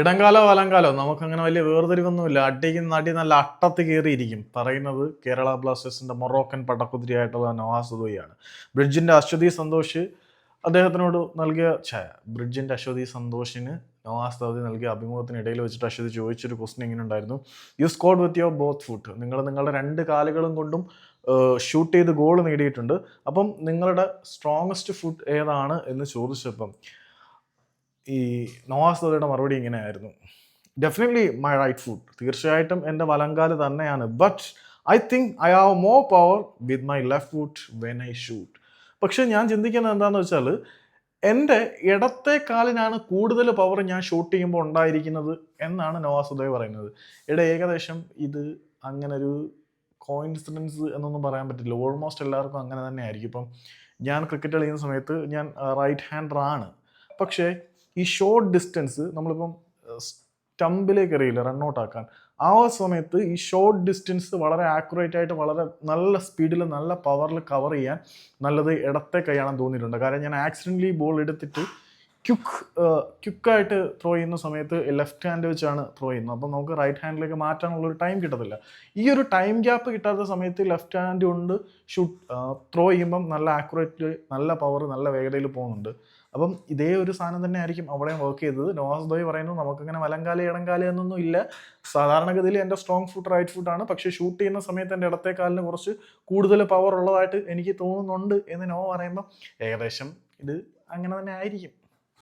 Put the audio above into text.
ഇടംകാലോ വലംകാലോ നമുക്കങ്ങനെ വലിയ വേർതിരിവൊന്നുമില്ല. അടിക്ക് നടി നല്ല അട്ടത്ത് കയറിയിരിക്കും പറയുന്നത് കേരള ബ്ലാസ്റ്റേഴ്സിന്റെ മൊറോക്കൻ പടക്കുതിരിയായിട്ടുള്ള നവാസ് ദോയിയാണ് ബ്രിഡ്ജിന്റെ അശ്വതി സന്തോഷ് അദ്ദേഹത്തിനോട് നൽകിയ ഛായ ബ്രിഡ്ജിന്റെ അശ്വതി സന്തോഷിന് നവാസ് ദൗദി നൽകിയ അഭിമുഖത്തിനിടയിൽ വെച്ചിട്ട് അശ്വതി ചോദിച്ചൊരു ക്വസ്റ്റൻ ഇങ്ങനെ ഉണ്ടായിരുന്നു. You scored with your both foot നിങ്ങൾ നിങ്ങളുടെ രണ്ട് കാലുകളും കൊണ്ടും ഷൂട്ട് ചെയ്ത് ഗോൾ നേടിയിട്ടുണ്ട്. അപ്പം നിങ്ങളുടെ സ്ട്രോങ്സ്റ്റ് ഫുട്ട് ഏതാണ് എന്ന് ചോദിച്ചപ്പം ഈ നവാസ് ദോയുടെ മറുപടി ഇങ്ങനെയായിരുന്നു. ഡെഫിനറ്റ്ലി മൈ റൈറ്റ് ഫുഡ് തീർച്ചയായിട്ടും എന്റെ വലങ്കാൽ തന്നെയാണ്. But I think I have more power with my left foot when I shoot പക്ഷേ ഞാൻ ചിന്തിക്കുന്നത് എന്താണെന്ന് വെച്ചാൽ എന്റെ ഇടത്തെ കാലിനാണ് കൂടുതൽ പവർ ഞാൻ ഷൂട്ട് ചെയ്യുമ്പോൾ ഉണ്ടായിരിക്കുന്നത് എന്നാണ് നവാസ് ഉദയ് പറയുന്നത്. ഇവിടെ ഏകദേശം ഇത് അങ്ങനെ ഒരു കോയിൻസിഡൻസ് എന്നൊന്നും പറയാൻ പറ്റില്ല. ഓൾമോസ്റ്റ് എല്ലാവർക്കും അങ്ങനെ തന്നെ ആയിരിക്കും ഇപ്പം ഞാൻ ക്രിക്കറ്റ് കളിക്കുന്ന സമയത്ത് ഞാൻ റൈറ്റ് ഹാൻഡർ ആണ്. പക്ഷേ ഈ ഷോർട്ട് ഡിസ്റ്റൻസ് നമ്മളിപ്പം സ്റ്റമ്പിലേക്ക് എറിയില്ല റണ്ണൗട്ട് ആക്കാൻ. ആ സമയത്ത് ഈ ഷോർട്ട് ഡിസ്റ്റൻസ് വളരെ ആക്യുറേറ്റ് ആയിട്ട് വളരെ നല്ല സ്പീഡിൽ നല്ല പവറിൽ കവർ ചെയ്യാൻ നല്ലത് ഇടത്തെ കൈയാണെന്ന് തോന്നിയിട്ടുണ്ട്. കാരണം ഞാൻ ആക്സിഡന്റലി ബോൾ എടുത്തിട്ട് ക്യുക്ക് ക്യുക്കായിട്ട് ത്രോ ചെയ്യുന്ന സമയത്ത് ലെഫ്റ്റ് ഹാൻഡ് വെച്ചാണ് ത്രോ ചെയ്യുന്നത്. അപ്പം നമുക്ക് റൈറ്റ് ഹാൻഡിലേക്ക് മാറ്റാനുള്ള ഒരു ടൈം കിട്ടത്തില്ല. ഈ ഒരു ടൈം ഗ്യാപ്പ് കിട്ടാത്ത സമയത്ത് ലെഫ്റ്റ് ഹാൻഡ് കൊണ്ട് ഷൂട്ട് ത്രോ ചെയ്യുമ്പം നല്ല ആക്യുറേറ്റ് നല്ല പവർ നല്ല വേഗതയിൽ പോകുന്നുണ്ട്. അപ്പം ഇതേ ഒരു സാധനം തന്നെ ആയിരിക്കും അവിടെയും വർക്ക് ചെയ്തത്. നോവാസ് ദോയ് പറയുന്നത് നമുക്കങ്ങനെ വലങ്കാലി ഇടങ്കാലി എന്നൊന്നും ഇല്ല. സാധാരണഗതിയിൽ എന്റെ സ്ട്രോങ് ഫുട്ട് റൈറ്റ് ഫുട്ടാണ് പക്ഷേ ഷൂട്ട് ചെയ്യുന്ന സമയത്ത് എന്റെ ഇടത്തെ കാലിന് കുറച്ച് കൂടുതൽ പവർ ഉള്ളതായിട്ട് എനിക്ക് തോന്നുന്നുണ്ട്. എന്ന് നോ പറയുമ്പം ഏകദേശം ഇത് അങ്ങനെ തന്നെ ആയിരിക്കും.